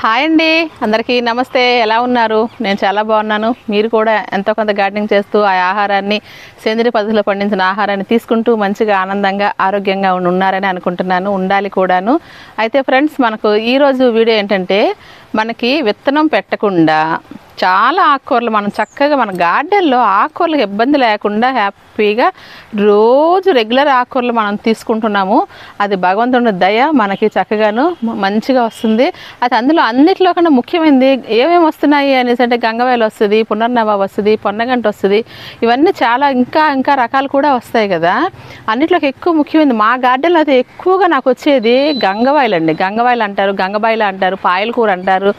Hi అండి. అందరికీ నమస్తే. ఎలా ఉన్నారు? నేను చాలా బాగున్నాను. మీరు కూడా ఎంతో కొంత గార్డెనింగ్ చేస్తూ ఆ ఆహారాన్ని సేంద్రియ పద్ధతిలో పండించిన ఆహారాన్ని తీసుకుంటూ మంచిగా ఆనందంగా ఆరోగ్యంగా ఉండి ఉన్నారని అనుకుంటున్నాను. ఉండాలి కూడాను. అయితే ఫ్రెండ్స్ మనకు ఈరోజు వీడియో ఏంటంటే మనకి విత్తనం పెట్టకుండా చాలా ఆకుకూరలు మనం చక్కగా మన గార్డెన్లో ఆకుకూరలకు ఇబ్బంది లేకుండా హ్యాపీగా రోజు రెగ్యులర్ ఆకుకూరలు మనం తీసుకుంటున్నాము. అది భగవంతుని దయ మనకి చక్కగాను మంచిగా వస్తుంది. అది అందులో అన్నిట్లో కన్నా ముఖ్యమైనది ఏమేమి వస్తున్నాయి అనేసి అంటే గంగవాయలు వస్తుంది పునర్నవ వస్తుంది పొన్నగంట వస్తుంది. ఇవన్నీ చాలా ఇంకా ఇంకా రకాలు కూడా వస్తాయి కదా. అన్నిట్లోకి ఎక్కువ ముఖ్యమైనది మా గార్డెన్లో అయితే ఎక్కువగా నాకు వచ్చేది గంగవాయలు అండి గంగవాయలు అంటారు గంగబాయిలు అంటారు పాయల కూర అంటారు.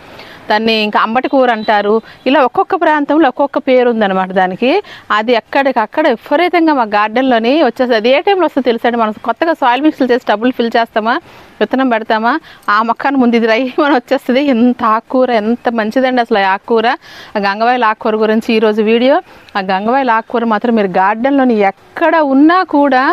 దాన్ని ఇంకా అంబటి కూర అంటారు. ఇలా ఒక్కొక్క ప్రాంతంలో ఒక్కొక్క పేరు ఉందన్నమాట దానికి. అది ఎక్కడికక్కడ విపరీతంగా మా గార్డెన్లోని వచ్చేస్తుంది అది ఏ టైంలో వస్తుందో తెలుసండి? మనం కొత్తగా సాయిల్ మిక్స్లు చేసి డబ్బులు ఫిల్ చేస్తామా? విత్తనం పెడతామా? ఆ మొక్కను ముందు ఇది రై మనం వచ్చేస్తుంది. ఎంత ఆకుకూర ఎంత మంచిదండి అసలు ఆ ఆకుకూర. ఆ గంగవాయల ఆకుకూర గురించి ఈరోజు వీడియో. ఆ గంగవాయల ఆకుకూర మాత్రం మీరు గార్డెన్లోని ఎక్కడ ఉన్నా కూడా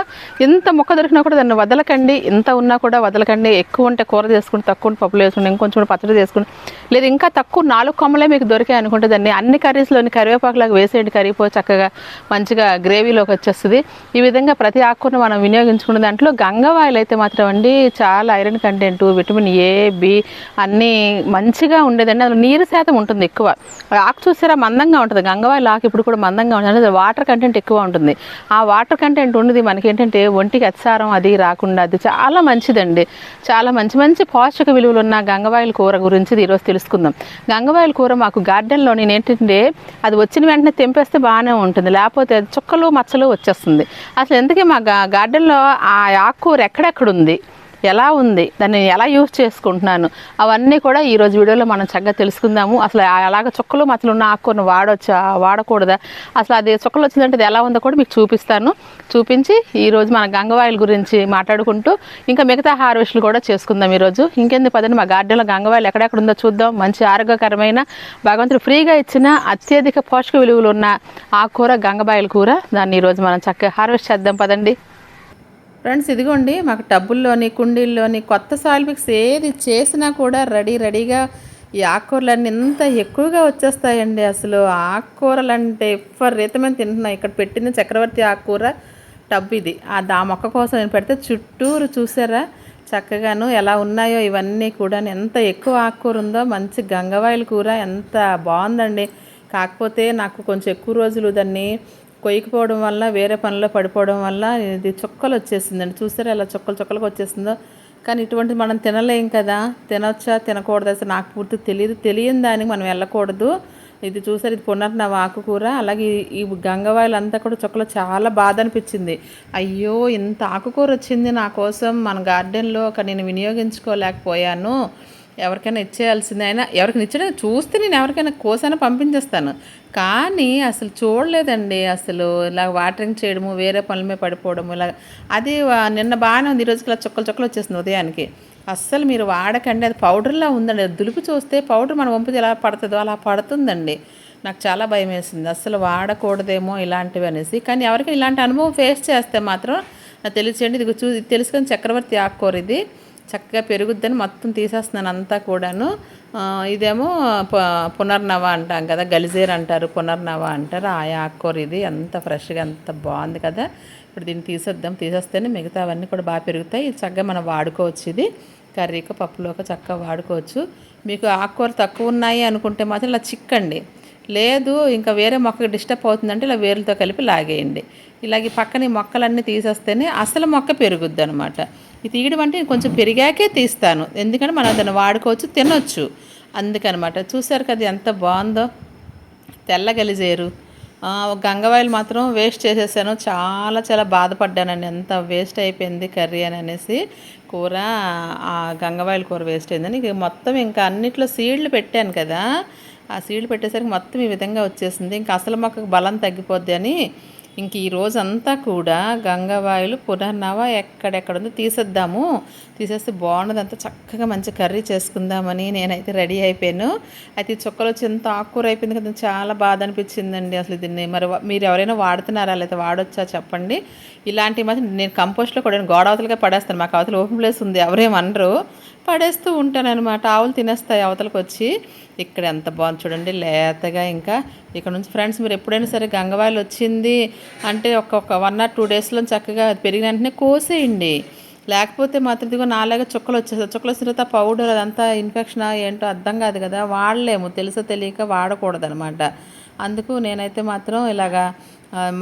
ఎంత మొక్క దొరికినా కూడా దాన్ని వదలకండి. ఎంత ఉన్నా కూడా వదలకండి. ఎక్కువ ఉంటే కూర చేసుకుని తక్కువ ఉంటే పప్పులు వేసుకుని ఇంకొంచెం కూడా పచ్చడి చేసుకుని లేదు ఇంకా ఇంకా తక్కువ నాలుగు కొమ్మలే మీకు దొరికాయి అనుకుంటే దాన్ని అన్ని కర్రీస్లోని కరివేపాకులాగా వేసేయండి. కరిగిపో చక్కగా మంచిగా గ్రేవీలోకి వచ్చేస్తుంది. ఈ విధంగా ప్రతి ఆకును మనం వినియోగించుకున్న దాంట్లో గంగవాయిల్ అయితే మాత్రం అండి చాలా iron content vitamin A B అన్నీ మంచిగా ఉండేదండి. అందులో నీరు శాతం ఉంటుంది ఎక్కువ. ఆకు చూసారా? మందంగా ఉంటుంది. గంగవాయిల్ ఆకు ఇప్పుడు కూడా మందంగా ఉంటుంది. అంటే వాటర్ కంటెంట్ ఎక్కువ ఉంటుంది. ఆ వాటర్ కంటెంట్ ఉన్నది మనకి ఏంటంటే ఒంటికి అతిసారం అది రాకుండా అది చాలా మంచిదండి. చాలా మంచి మంచి పోషక విలువలు ఉన్న గంగవాయిల కూర గురించి ఈరోజు తెలుసుకుందాం. గంగవాయిల కూర మాకు గార్డెన్లో నేను ఏంటంటే అది వచ్చిన వెంటనే తెంపేస్తే బాగానే ఉంటుంది. లేకపోతే చుక్కలు మచ్చలు వచ్చేస్తుంది. అసలు ఎందుకే మా గార్డెన్లో ఆ ఆకుకూర ఎక్కడెక్కడ ఉంది ఎలా ఉంది దాన్ని ఎలా యూజ్ చేసుకుంటున్నాను అవన్నీ కూడా ఈరోజు వీడియోలో మనం చక్కగా తెలుసుకుందాము. అసలు అలాగ చుక్కలు మచ్చలు ఉన్న ఆకుకూరను వాడొచ్చా వాడకూడదా అసలు అది చుక్కలు వచ్చిందంటే అది ఎలా ఉందో కూడా మీకు చూపిస్తాను. చూపించి ఈరోజు మన గంగవాయిల గురించి మాట్లాడుకుంటూ ఇంకా మిగతా హార్వెస్ట్లు కూడా చేసుకుందాం ఈరోజు ఇంకెందుకు పదండి మా గార్డెన్లో గంగవాయిలు ఎక్కడెక్కడ ఉందో చూద్దాం. మంచి ఆరోగ్యకరమైన భగవంతుడు ఫ్రీగా ఇచ్చిన అత్యధిక పోషక విలువలు ఉన్న ఆకుకూర గంగబాయిల కూర దాన్ని ఈరోజు మనం చక్కగా హార్వెస్ట్ చేద్దాం పదండి. ఫ్రెండ్స్ ఇదిగోండి మాకు టబ్బుల్లోని కుండీల్లోని కొత్త సాయిల్ మిక్స్ ఏది చేసినా కూడా రెడీ రెడీగా ఈ ఆకుకూరలన్నీ ఇంత ఎక్కువగా వచ్చేస్తాయండి. అసలు ఆకుకూరలు అంటే విపరీతమైన తింటున్నాయి ఇక్కడ పెట్టిన చక్రవర్తి ఆకుకూర టబ్ ఇది. ఆ దా మొక్క కోసం నేను పెడితే చుట్టూరు చూసారా? చక్కగాను ఎలా ఉన్నాయో ఇవన్నీ కూడా ఎంత ఎక్కువ ఆకుకూర ఉందో మంచి గంగవాయిల కూర ఎంత బాగుందండి. కాకపోతే నాకు కొంచెం ఎక్కువ రోజులు దాన్ని కొయ్యకపోవడం వల్ల వేరే పనిలో పడిపోవడం వల్ల ఇది చుక్కలు వచ్చేసిందండి. చూసారా ఎలా చుక్కలు చుక్కలకు వచ్చేసిందో? కానీ ఇటువంటి మనం తినలేం కదా. తినొచ్చా? తినకూడదు? అసలు నాకు పూర్తి తెలియదు తెలియని దానికి మనం వెళ్ళకూడదు. ఇది చూసారు? ఇది పునర్నవ ఆకుకూర. అలాగే ఈ- ఈ గంగవాయలు అంతా కూడా చుక్కలు చాలా బాధ అనిపించింది. అయ్యో ఇంత ఆకుకూర వచ్చింది నా కోసం. మన గార్డెన్లో ఒక నేను వినియోగించుకోలేకపోయాను. ఎవరికైనా ఇచ్చేయాల్సిందే. అయినా ఎవరికైనా ఇచ్చడం చూస్తే నేను ఎవరికైనా కోసైనా పంపించేస్తాను. కానీ అసలు చూడలేదండి. అసలు ఇలా వాటరింగ్ చేయడము వేరే పనుల మీద పడిపోవడము ఇలా అది నిన్న బాగానే ఉంది. ఈరోజుకి ఇలా చుక్కలు చుక్కలు వచ్చేసింది ఉదయానికి. అస్సలు మీరు వాడకండి. అది పౌడర్లా ఉందండి. అది దులిపి చూస్తే పౌడర్ మన వంపితే ఎలా పడుతుందో అలా పడుతుందండి. నాకు చాలా భయం వేసింది. అస్సలు వాడకూడదేమో ఇలాంటివి అనేసి. కానీ ఎవరికి ఇలాంటి అనుభవం ఫేస్ చేస్తే మాత్రం నాకు తెలియచేయండి. ఇది చూ తెలుసుకొని చక్రవర్తి ఆకుకూర ఇది. చక్కగా పెరుగుద్దని మొత్తం తీసేస్తున్నాను అంతా కూడాను. ఇదేమో పునర్నవ అంటాం కదా గలిజేర్ అంటారు పునర్నవ అంటారు. ఆ ఆకుకూర ఇది అంత ఫ్రెష్గా అంత బాగుంది కదా. ఇప్పుడు దీన్ని తీసేద్దాం. తీసేస్తేనే మిగతావన్నీ కూడా బాగా పెరుగుతాయి. ఇది చక్కగా మనం వాడుకోవచ్చు ఇది. కర్రీకి పప్పులోకి చక్కగా వాడుకోవచ్చు. మీకు ఆకుకూర తక్కువ ఉన్నాయి అనుకుంటే మాత్రం ఇలా చిక్కండి. లేదు ఇంకా వేరే మొక్కకి డిస్టర్బ్ అవుతుందంటే ఇలా వేర్లతో కలిపి లాగేయండి. ఇలాగ ఈ పక్కన ఈ మొక్కలన్నీ తీసేస్తేనే అసలు మొక్క పెరుగుద్ది అనమాట తీయడం అంటే కొంచెం పెరిగాకే తీస్తాను. ఎందుకంటే మనం దాన్ని వాడుకోవచ్చు తినొచ్చు. అందుకనమాట. చూసారు కదా ఎంత బాగుందో. తెల్ల గలిజేరు. గంగవాయిలు మాత్రం వేస్ట్ చేసేసాను. చాలా చాలా బాధపడ్డానండి. ఎంత వేస్ట్ అయిపోయింది కర్రీ అని అనేసి. కూర ఆ గంగవాయిల కూర వేస్ట్ అయిందని ఇక మొత్తం ఇంకా అన్నిట్లో సీడ్లు పెట్టాను కదా. ఆ సీడ్లు పెట్టేసరికి మొత్తం ఈ విధంగా వచ్చేసింది. ఇంకా అసలు మొక్కకు బలం తగ్గిపోద్ది అని ఇంక ఈ రోజంతా కూడా గంగవాయులు పునర్నవ ఎక్కడెక్కడ ఉందో తీసేద్దాము. తీసేస్తే బాగున్నదంతా చక్కగా మంచి కర్రీ చేసుకుందామని నేనైతే రెడీ అయిపోయాను. అయితే చుక్కలు వచ్చి ఆకుకూర అయిపోయింది కదా చాలా బాధ అనిపించిందండి అసలు దీన్ని మరి మీరు ఎవరైనా వాడుతున్నారా లేదా వాడొచ్చా చెప్పండి. ఇలాంటివి మాత్రం నేను కంపోస్ట్లో కూడా గోడ పడేస్తాను. మాకు అవతల ఓపెన్ ప్లేస్ ఉంది ఎవరేమనరు పడేస్తూ ఉంటానన్నమాట. ఆవులు తినేస్తాయి అవతలకు వచ్చి ఇక్కడ ఎంత బాగుంది చూడండి లేతగా ఇంకా. ఇక్కడ నుంచి ఫ్రెండ్స్ మీరు ఎప్పుడైనా సరే గంగవాయిలు వచ్చింది అంటే ఒక్కొక్క వన్ ఆర్ టూ డేస్లో చక్కగా పెరిగిన వెంటనే కోసేయండి. లేకపోతే మాత్రం ఇదిగో నాలాగా చుక్కలు వచ్చేస్తాయి. చుక్కలు వచ్చిన తర్వాత పౌడర్ అదంతా ఇన్ఫెక్షన్ ఏంటో అర్థం కాదు కదా. వాడలేము. తెలుసో తెలియక వాడకూడదు అనమాట అందుకు నేనైతే మాత్రం ఇలాగా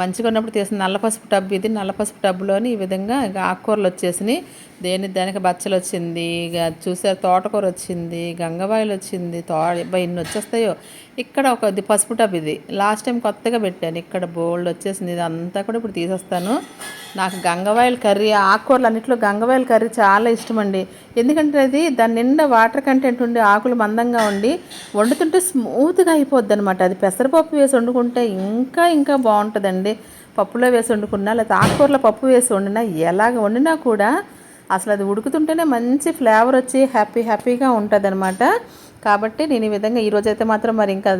మంచిగా ఉన్నప్పుడు తీసిన నల్ల పసుపు టబ్ ఇది. నల్ల పసుపు టబ్లోని ఈ విధంగా ఆకుకూరలు వచ్చేసినాయి. దేని దానికి బచ్చలు వచ్చింది ఇక చూసారు తోటకూర వచ్చింది గంగవాయిలు వచ్చింది తో ఇన్ని వచ్చేస్తాయో ఇక్కడ ఒక పసుపు టబ్ ఇది. లాస్ట్ టైం కొత్తగా పెట్టాను. ఇక్కడ బోల్డ్ వచ్చేసింది. ఇది అంతా కూడా ఇప్పుడు తీసేస్తాను. నాకు గంగవాయిల కర్రీ ఆకుకూరలు అన్నింటిలో గంగవాయిల కర్రీ చాలా ఇష్టం అండి ఎందుకంటే అది దాని నిండా వాటర్ కంటెంట్ ఉండి ఆకులు మందంగా ఉండి వండుతుంటే స్మూత్గా అయిపోద్ది అనమాట అది పెసరపప్పు వేసి వండుకుంటే ఇంకా ఇంకా బాగుంటుందండి. పప్పులో వేసి వండుకున్నా లేకపోతే ఆకుకూరలో పప్పు వేసి వండినా ఎలాగ వండినా కూడా అసలు అది ఉడుకుతుంటేనే మంచి ఫ్లేవర్ వచ్చి హ్యాపీ హ్యాపీగా ఉంటుంది కాబట్టి నేను ఈ విధంగా ఈరోజైతే మాత్రం మరి ఇంకా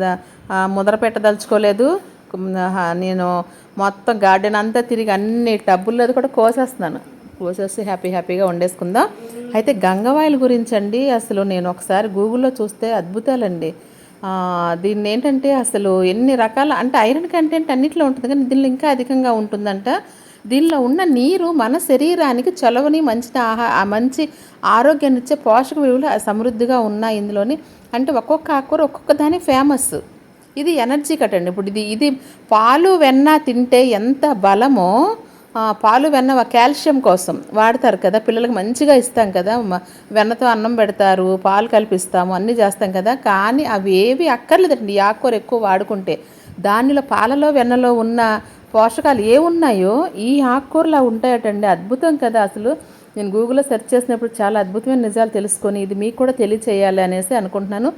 ముద్ర పెట్టదలుచుకోలేదు నేను మొత్తం గార్డెన్ అంతా తిరిగి అన్ని టబ్బుల్లో కూడా కోసేస్తున్నాను. కోసేసి హ్యాపీ హ్యాపీగా వండేసుకుందాం. అయితే గంగవాయిల గురించి అండి అసలు నేను ఒకసారి గూగుల్లో చూస్తే అద్భుతాలండి. దీన్ని ఏంటంటే అసలు ఎన్ని రకాల అంటే ఐరన్ కంటెంట్ అన్నిట్లో ఉంటుంది కానీ దీనిలో ఇంకా అధికంగా ఉంటుందంట. దీనిలో ఉన్న నీరు మన శరీరానికి చలవని మంచి ఆహా మంచి ఆరోగ్యాన్ని ఇచ్చే పోషక విలువలు సమృద్ధిగా ఉన్నాయి ఇందులోని. అంటే ఒక్కొక్క ఆకుకూర ఒక్కొక్క దాని ఫేమస్ ఇది ఎనర్జీ కట్టండి ఇప్పుడు ఇది ఇది పాలు వెన్న తింటే ఎంత బలమో పాలు వెన్న కాల్షియం కోసం వాడతారు కదా. పిల్లలకు మంచిగా ఇస్తాం కదా. మ- వెన్నతో అన్నం పెడతారు పాలు కల్పిస్తాము అన్నీ చేస్తాం కదా. కానీ అవి ఏవి అక్కర్లేదండి. ఈ ఆకుకూర ఎక్కువ వాడుకుంటే దానిలో పాలలో వెన్నలో ఉన్న పోషకాలు ఏ ఉన్నాయో ఈ ఆకుకూరలు ఉంటాయటండి. అద్భుతం కదా అసలు. నేను గూగుల్లో సెర్చ్ చేసినప్పుడు చాలా అద్భుతమైన నిజాలు తెలుసుకొని ఇది మీకు కూడా తెలియచేయాలి అనేసి అనుకుంటున్నాను.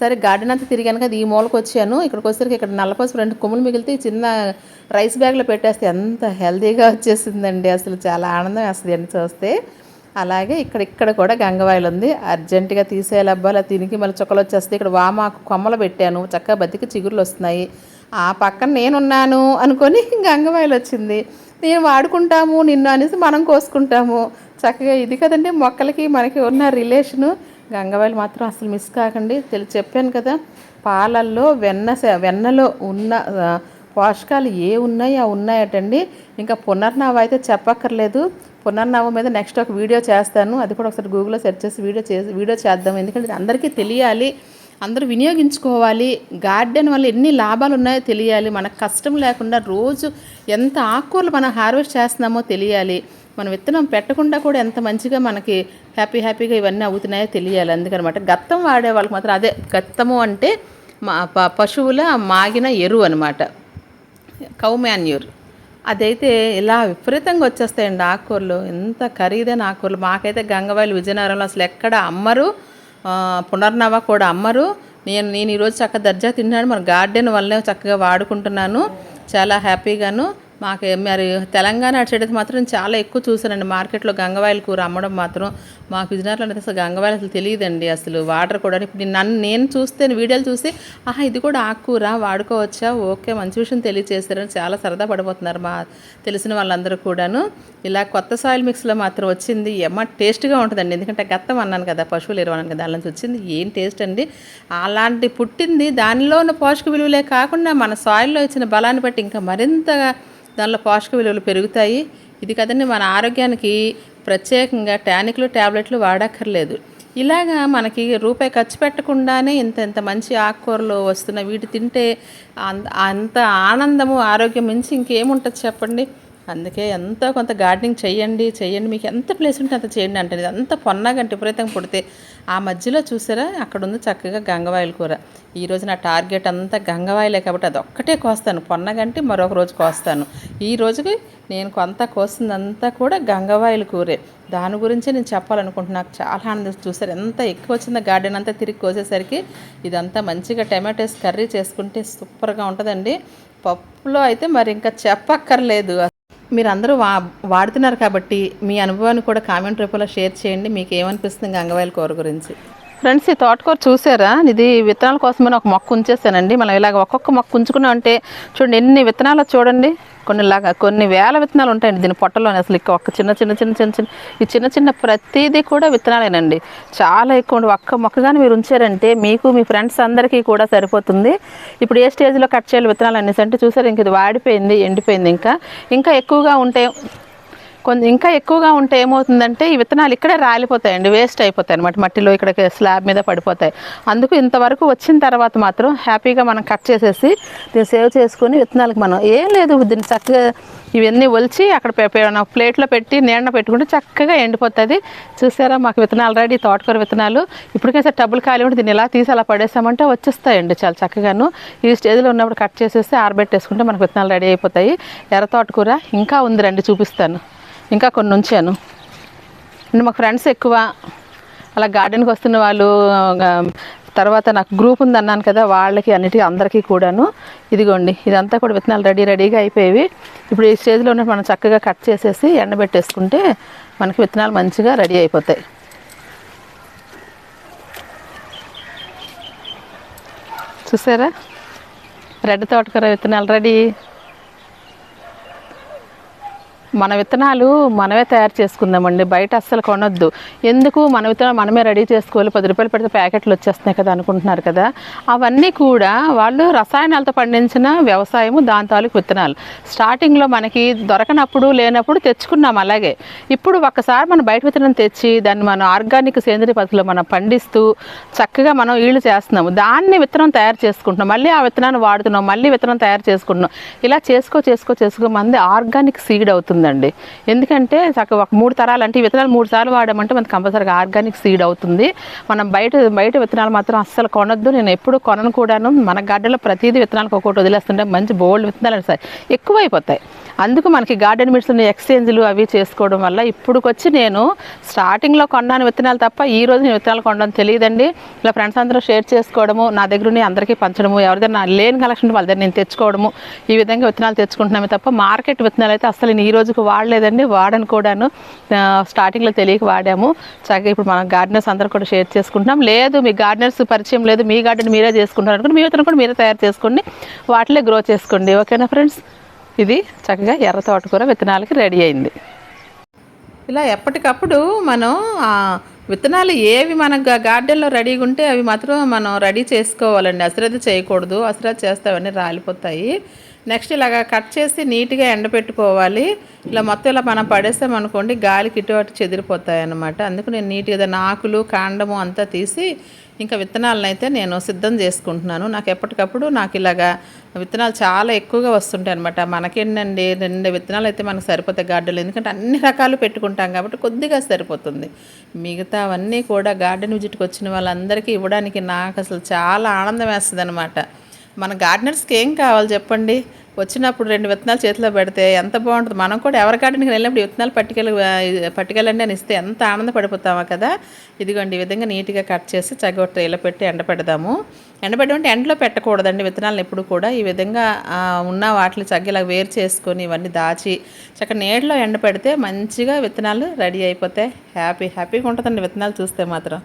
సరే గార్డెన్ అంతా తిరిగాను కదా ఈ మూలకు వచ్చాను. ఇక్కడికి వచ్చేసరికి ఇక్కడ నల్లపసుపు రెండు కొమ్ములు మిగిలితే చిన్న రైస్ బ్యాగ్లో పెట్టేస్తే ఎంత హెల్తీగా వచ్చేసిందండి. అసలు చాలా ఆనందం వేస్తుంది అండి చూస్తే. అలాగే ఇక్కడ ఇక్కడ కూడా గంగవాయిలు ఉంది. అర్జెంటుగా తీసేయాలి అబ్బాయి తినికి మళ్ళీ చుక్కలు వచ్చేస్తే ఇక్కడ వామాకు కొమ్మలు పెట్టాను. చక్కగా బతికి చిగురులు వస్తున్నాయి. ఆ పక్కన నేనున్నాను అనుకొని గంగవాయిలు వచ్చింది. నేను వాడుకుంటాము నిన్ను అనేసి మనం కోసుకుంటాము. చక్కగా ఇది కదండి మొక్కలకి మనకి ఉన్న రిలేషను. గంగవాయిలు మాత్రం అసలు మిస్ కాకండి. తెలి చెప్పాను కదా పాలల్లో వెన్న వెన్నలో ఉన్న పోషకాలు ఏ ఉన్నాయి ఆ ఉన్నాయటండి. ఇంకా పునర్నవ అయితే చెప్పక్కర్లేదు. పునర్నవ మీద నెక్స్ట్ ఒక వీడియో చేస్తాను. అది కూడా ఒకసారి గూగుల్లో సెర్చ్ చేసి వీడియో చేసి వీడియో చేద్దాం. ఎందుకంటే అందరికీ తెలియాలి. అందరూ వినియోగించుకోవాలి. గార్డెన్ వల్ల ఎన్ని లాభాలు ఉన్నాయో తెలియాలి. మనకు కష్టం లేకుండా రోజు ఎంత ఆకుకూరలు మనం హార్వెస్ట్ చేస్తున్నామో తెలియాలి. మనం విత్తనం పెట్టకుండా కూడా ఎంత మంచిగా మనకి హ్యాపీ హ్యాపీగా ఇవన్నీ అవుతున్నాయో తెలియాలి. అందుకనమాట గత్తం వాడే వాళ్ళకి మాత్రం అదే గత్తము అంటే మా ప- పశువుల మాగిన ఎరువు అనమాట కౌ మాన్యూర్. అదైతే ఇలా విపరీతంగా వచ్చేస్తాయండి ఆకుకూరలు. ఎంత ఖరీదైన ఆకుకూరలు. మాకైతే గంగవాయలు విజయనగరంలో అసలు ఎక్కడ అమ్మరు. పునర్నవ కూడా అమ్మరు. నేను నేను ఈరోజు చక్కగా దర్జా తిన్నాను. మన గార్డెన్ వల్లే చక్కగా వాడుకుంటున్నాను. చాలా హ్యాపీగాను. మాకు మరి తెలంగాణ అటు సైడ్ మాత్రం చాలా ఎక్కువ చూసానండి మార్కెట్లో గంగవాయిల కూర అమ్మడం మాత్రం మాకు విజయనగరంలో అయితే అసలు గంగవాయిలు అసలు తెలియదండి. అసలు వాటర్ కూడా ఇప్పుడు నన్ను నేను చూస్తే వీడియోలు చూసి ఆహా ఇది కూడా ఆకుకూర వాడుకోవచ్చా? ఓకే మంచి విషయం తెలియచేస్తారని చాలా సరదా పడిపోతున్నారు మా తెలిసిన వాళ్ళందరూ కూడాను. ఇలా కొత్త సాయిల్ మిక్స్లో మాత్రం వచ్చింది. ఎమ్మ టేస్ట్గా ఉంటుందండి. ఎందుకంటే గత్తం అన్నాను కదా పశువులు ఎరువు కదా దాని నుంచి వచ్చింది. ఏం టేస్ట్ అండి? అలాంటి పుట్టింది దానిలో ఉన్న పోషక విలువలే కాకుండా మన సాయిల్లో ఇచ్చిన బలాన్ని బట్టి ఇంకా మరింతగా దానిలో పోషక విలువలు పెరుగుతాయి. ఇది కదండి మన ఆరోగ్యానికి ప్రత్యేకంగా టానిక్లు ట్యాబ్లెట్లు వాడక్కర్లేదు. ఇలాగా మనకి రూపాయి ఖర్చు పెట్టకుండానే ఇంత ఇంత మంచి ఆకుకూరలు వస్తున్న వీటి తింటే అంత అంత ఆనందము ఆరోగ్యం మించి ఇంకేముంటుంది చెప్పండి? అందుకే ఎంతో కొంత గార్డెనింగ్ చేయండి చేయండి మీకు ఎంత ప్లేస్ ఉంటే అంత చేయండి అంటే అంత పొన్నగంటే విపరీతంగా పుడితే ఆ మధ్యలో చూసారా? అక్కడ ఉంది చక్కగా గంగవాయిల కూర. ఈ రోజు నా టార్గెట్ అంతా గంగవాయిలే కాబట్టి అది ఒక్కటే కోస్తాను పొన్నగంటి మరొక రోజు కోస్తాను. ఈ రోజుకి నేను కొంత కోసిందంతా కూడా గంగవాయిల కూరే. దాని గురించి నేను చెప్పాలనుకుంటున్నా. నాకు చాలా ఆనందం. చూసారు? ఎంత ఎక్కువ వచ్చిందో గార్డెన్ అంతా తిరిగి కోసేసరికి ఇదంతా మంచిగా టమాటోస్ కర్రీ చేసుకుంటే సూపర్గా ఉంటుందండి. పప్పులో అయితే మరి ఇంకా చెప్పక్కర్లేదు. మీరు అందరూ వా వాడుతున్నారు కాబట్టి మీ అనుభవాన్ని కూడా కామెంట్ రూపంలో షేర్ చేయండి. మీకు ఏమనిపిస్తుంది గంగవాయల కూర గురించి? ఫ్రెండ్స్ ఈ తోటకూర చూసారా? ఇది విత్తనాల కోసమని ఒక మొక్క ఉంచేసానండి. మనం ఇలాగ ఒక్కొక్క మొక్క ఉంచుకున్నాం అంటే చూడండి ఎన్ని విత్తనాలు చూడండి. కొన్ని లాగా కొన్ని వేల విత్తనాలు ఉంటాయండి దీని పొట్టలోనే. అసలు ఇక ఒక్క చిన్న చిన్న చిన్న చిన్న చిన్న ఈ చిన్న చిన్న ప్రతిదీ కూడా విత్తనాలేనండి. చాలా ఎక్కువ ఉండి ఒక్క మొక్కగానే మీరు ఉంచారంటే మీకు మీ ఫ్రెండ్స్ అందరికీ కూడా సరిపోతుంది. ఇప్పుడు ఏ స్టేజ్లో కట్ చేయాలి విత్తనాలు అనేసి అంటే చూసారు ఇంక ఇది వాడిపోయింది ఎండిపోయింది ఇంకా. ఇంకా ఎక్కువగా ఉంటే కొంచెం ఇంకా ఎక్కువగా ఉంటే ఏమవుతుందంటే ఈ విత్తనాలు ఇక్కడే రాలిపోతాయండి వేస్ట్ అయిపోతాయి అనమాట మట్టిలో ఇక్కడ స్లాబ్ మీద పడిపోతాయి. అందుకు ఇంతవరకు వచ్చిన తర్వాత మాత్రం హ్యాపీగా మనం కట్ చేసేసి దీన్ని సేవ్ చేసుకొని విత్తనాలకు మనం ఏం లేదు దీన్ని చక్కగా ఇవన్నీ ఒలిచి అక్కడ ప్లేట్లో పెట్టి నీడ పెట్టుకుంటే చక్కగా ఎండిపోతుంది. చూసారా మాకు విత్తనాలు రెడీ తోటకూర విత్తనాలు. ఇప్పటికైతే టబ్బులు ఖాళీ ఉంటే దీన్ని ఇలా తీసి అలా పడేసామంటే వచ్చేస్తాయండి చాలా చక్కగాను. ఈ స్టేజ్లో ఉన్నప్పుడు కట్ చేసేసి ఆరబెట్టేసుకుంటే మనకు విత్తనాలు రెడీ అయిపోతాయి. ఎర్ర తోటకూర ఇంకా ఉంది రండి చూపిస్తాను. ఇంకా కొన్ని ఉంచాను. అంటే మాకు ఫ్రెండ్స్ ఎక్కువ. అలా గార్డెన్కి వస్తున్న వాళ్ళు తర్వాత నాకు గ్రూప్ ఉంది అన్నాను కదా వాళ్ళకి అన్నిటికీ అందరికీ కూడాను. ఇదిగోండి ఇదంతా కూడా విత్తనాలు రెడీ రెడీగా అయిపోయేవి. ఇప్పుడు ఈ స్టేజ్లో ఉన్న మనం చక్కగా కట్ చేసేసి ఎండబెట్టేసుకుంటే మనకి విత్తనాలు మంచిగా రెడీ అయిపోతాయి. చూసారా? రెడ్ తోటకూర విత్తనాలు రెడీ. మన విత్తనాలు మనమే తయారు చేసుకుందామండి. బయట అస్సలు కొనొద్దు. ఎందుకు? మన విత్తనాలు మనమే రెడీ చేసుకోవాలి. పది రూపాయలు పెడితే ప్యాకెట్లు వచ్చేస్తున్నాయి కదా అనుకుంటున్నారు కదా. అవన్నీ కూడా వాళ్ళు రసాయనాలతో పండించిన వ్యవసాయము దాని తాలూకు విత్తనాలు. స్టార్టింగ్లో మనకి దొరకనప్పుడు లేనప్పుడు తెచ్చుకున్నాం అలాగే. ఇప్పుడు ఒక్కసారి మనం బయట విత్తనం తెచ్చి దాన్ని మనం ఆర్గానిక్ సేంద్రియ పద్ధతిలో మనం పండిస్తూ చక్కగా మనం ఈళ్ళు చేస్తున్నాము. దాన్ని విత్తనం తయారు చేసుకుంటున్నాం. మళ్ళీ ఆ విత్తనాన్ని వాడుతున్నాం. మళ్ళీ విత్తనం తయారు చేసుకుంటున్నాం. ఇలా చేసుకో చేసుకో చేసుకో మంది ఆర్గానిక్ సీడ్ అవుతుంది. అవుతుందండి ఎందుకంటే చక్కగా ఒక మూడు తరాలు అంటే ఈ విత్తనాలు మూడు సార్లు వాడమంటే మనకి కంపల్సరీగా ఆర్గానిక్ సీడ్ అవుతుంది. మనం బయట బయట విత్తనాలు మాత్రం అస్సలు కొనొద్దు. నేను ఎప్పుడు కొనను కూడాను. మన గడ్డలో ప్రతిదీ విత్తనాలకు ఒక్కొక్కటి వదిలేస్తుంటే మంచి బోల్డ్ విత్తనాలు సార్ ఎక్కువ అయిపోతాయి అందుకు మనకి గార్డెన్ మిట్స్ ఎక్స్చేంజ్లు అవి చేసుకోవడం వల్ల ఇప్పుడుకొచ్చి నేను స్టార్టింగ్లో కొన్నాను విత్తనాలు తప్ప ఈ రోజు నేను విత్తనాలు కొనడం తెలియదండి. ఇలా ఫ్రెండ్స్ అందరూ షేర్ చేసుకోవడము నా దగ్గర అందరికీ పంచడము ఎవరిదైనా లేని కలెక్షన్ వాళ్ళ దగ్గర నేను తెచ్చుకోవడము ఈ విధంగా విత్తనాలు తెచ్చుకుంటున్నామే తప్ప మార్కెట్ విత్తనాలు అయితే అసలు నేను ఈ రోజుకు వాడలేదండి. వాడను కూడాను స్టార్టింగ్లో తెలియక వాడాము. చక్కగా ఇప్పుడు మన గార్డెనర్స్ అందరూ కూడా షేర్ చేసుకుంటున్నాం. లేదు మీ గార్డెనర్స్ పరిచయం లేదు మీ గార్డెన్ మీరే చేసుకుంటారు అనుకుంటే మీ విత్తనం కూడా మీరే తయారు చేసుకోండి వాటిలో గ్రో చేసుకోండి. ఓకేనా ఫ్రెండ్స్? ఇది చక్కగా ఎర్ర తోటకూర విత్తనాలకి రెడీ అయింది. ఇలా ఎప్పటికప్పుడు మనం విత్తనాలు ఏవి మన గార్డెన్లో రెడీగా ఉంటే అవి మాత్రం మనం రెడీ చేసుకోవాలండి. అశ్రద్ధ చేయకూడదు. అశ్రద్ధ చేస్తే అవన్నీ రాలిపోతాయి. నెక్స్ట్ ఇలాగ కట్ చేసి నీట్గా ఎండబెట్టుకోవాలి ఇలా మొత్తం ఇలా మనం పడేసామనుకోండి గాలికి ఇటు అటు చెదిరిపోతాయి అన్నమాట అందుకు నేను నీట్గా దాని ఆకులు కాండము అంతా తీసి ఇంకా విత్తనాలను అయితే నేను సిద్ధం చేసుకుంటున్నాను. నాకు ఎప్పటికప్పుడు నాకు ఇలాగా విత్తనాలు చాలా ఎక్కువగా వస్తుంటాయి అనమాట మనకేంటండి రెండు విత్తనాలు అయితే మనకు సరిపోతాయి గార్డెన్లో. ఎందుకంటే అన్ని రకాలు పెట్టుకుంటాం కాబట్టి కొద్దిగా సరిపోతుంది. మిగతావన్నీ కూడా గార్డెన్ విజిట్కి వచ్చిన వాళ్ళందరికీ ఇవ్వడానికి నాకు అసలు చాలా ఆనందం వేస్తుంది అనమాట మన గార్డెనర్స్కి ఏం కావాలి చెప్పండి? వచ్చినప్పుడు రెండు విత్తనాలు చేతిలో పెడితే ఎంత బాగుంటుంది. మనం కూడా ఎవరి గార్డెన్కి వెళ్ళినప్పుడు విత్తనాలు పట్టుకెళ్ళి పట్టుకెళ్ళండి అని ఇస్తే ఎంత ఆనందపడిపోతామో కదా. ఇదిగోండి ఈ విధంగా నీట్గా కట్ చేసి చక్కగా ట్రేలో పెట్టి ఎండ పెడదాము. ఎండ పెట్టమంటే ఎండలో పెట్టకూడదండి విత్తనాలను ఎప్పుడు కూడా. ఈ విధంగా ఉన్న వాటిని చక్కగా ఇలా వేరు చేసుకొని ఇవన్నీ దాచి చక్కగా నీడలో ఎండ పెడితే మంచిగా విత్తనాలు రెడీ అయిపోతాయి హ్యాపీ హ్యాపీగా ఉంటుందండి విత్తనాలు చూస్తే మాత్రం.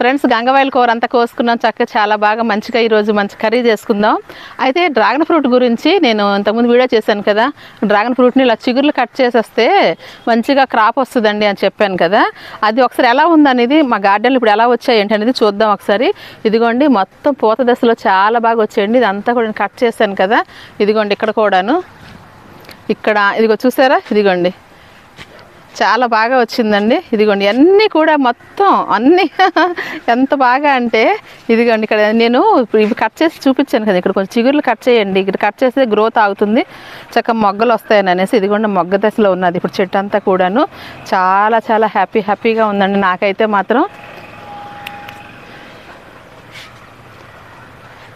ఫ్రెండ్స్ గంగవాయల కూర అంతా కోసుకున్నాం. చక్కగా చాలా బాగా మంచిగా ఈరోజు మంచి కర్రీ చేసుకుందాం. అయితే డ్రాగన్ ఫ్రూట్ గురించి నేను ఇంతకుముందు వీడియో చేశాను కదా. డ్రాగన్ ఫ్రూట్ని ఇలా చిగుర్లు కట్ చేసేస్తే మంచిగా క్రాప్ వస్తుందండి అని చెప్పాను కదా. అది ఒకసారి ఎలా ఉందనేది మా గార్డెన్లో ఇప్పుడు ఎలా వచ్చాయి ఏంటనేది అనేది చూద్దాం ఒకసారి. ఇదిగోండి మొత్తం పూత దశలో చాలా బాగా వచ్చాయండి. ఇదంతా కూడా నేను కట్ చేశాను కదా. ఇదిగోండి ఇక్కడ కూడాను. ఇక్కడ ఇదిగో చూసారా? ఇదిగోండి. చాలా బాగా వచ్చిందండి. ఇదిగోండి అన్నీ కూడా మొత్తం అన్నీ ఎంత బాగా అంటే ఇదిగోండి ఇక్కడ నేను ఇవి కట్ చేసి చూపించాను కదా ఇక్కడ కొంచెం చిగుర్లు కట్ చేయండి. ఇక్కడ కట్ చేస్తే గ్రోత్ ఆగుతుంది. చక్కగా మొగ్గలు వస్తాయని అనేసి ఇదిగోండి మొగ్గ దశలో ఉన్నది. ఇప్పుడు చెట్టు అంతా కూడాను చాలా చాలా హ్యాపీ హ్యాపీగా ఉందండి. నాకైతే మాత్రం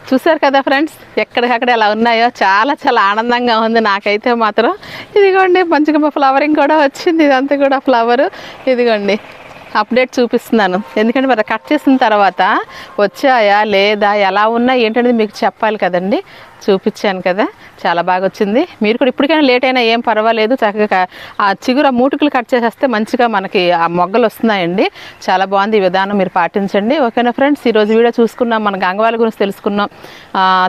చూసారు కదా ఫ్రెండ్స్ ఎక్కడికక్కడ ఎలా ఉన్నాయో చాలా చాలా ఆనందంగా ఉంది నాకైతే మాత్రం. ఇదిగోండి మంచిగా ఫ్లవరింగ్ కూడా వచ్చింది. ఇదంతా కూడా ఫ్లవర్ ఇదిగోండి అప్డేట్ చూపిస్తున్నాను. ఎందుకంటే మరి కట్ చేసిన తర్వాత వచ్చాయా లేదా ఎలా ఉన్నా ఏంటనేది మీకు చెప్పాలి కదండి. చూపించాను కదా. చాలా బాగా వచ్చింది మీరు కూడా ఇప్పటికైనా లేట్ అయినా ఏం పర్వాలేదు. చక్కగా ఆ చిగురు మూటుకులు కట్ చేసేస్తే మంచిగా మనకి ఆ మొగ్గలు వస్తున్నాయండి. చాలా బాగుంది ఈ విధానం మీరు పాటించండి. ఓకేనా ఫ్రెండ్స్? ఈరోజు వీడియో చూసుకున్నాం. మన గంగవాళ్ళ గురించి తెలుసుకున్నాం.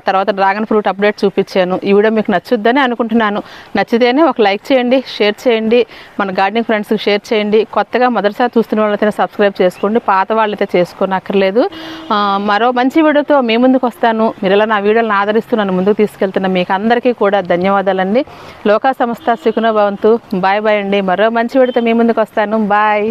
తర్వాత డ్రాగన్ ఫ్రూట్ అప్డేట్ చూపించాను. ఈ వీడియో మీకు నచ్చుద్దని అనుకుంటున్నాను. నచ్చితేనే ఒక లైక్ చేయండి షేర్ చేయండి. మన గార్డెనింగ్ ఫ్రెండ్స్కి షేర్ చేయండి. కొత్తగా మొదటిసారి చూస్తున్న వాళ్ళైతే సబ్స్క్రైబ్ చేసుకోండి. పాత వాళ్ళైతే చేసుకోనక్కర్లేదు. మరో మంచి వీడియోతో మీ ముందుకు వస్తాను. మీరు ఇలా నా వీడియోలను ఆదరిస్తూ నన్ను ముందుకు తీసుకెళ్తున్న మీకు అందరికీ కూడా ధన్యవాదాలండి. లోకా సంస్థ సుఖనో భవంతు. బాయ్ బాయ్ అండి. మరో మంచి విడత మీ ముందుకు వస్తాను. బాయ్.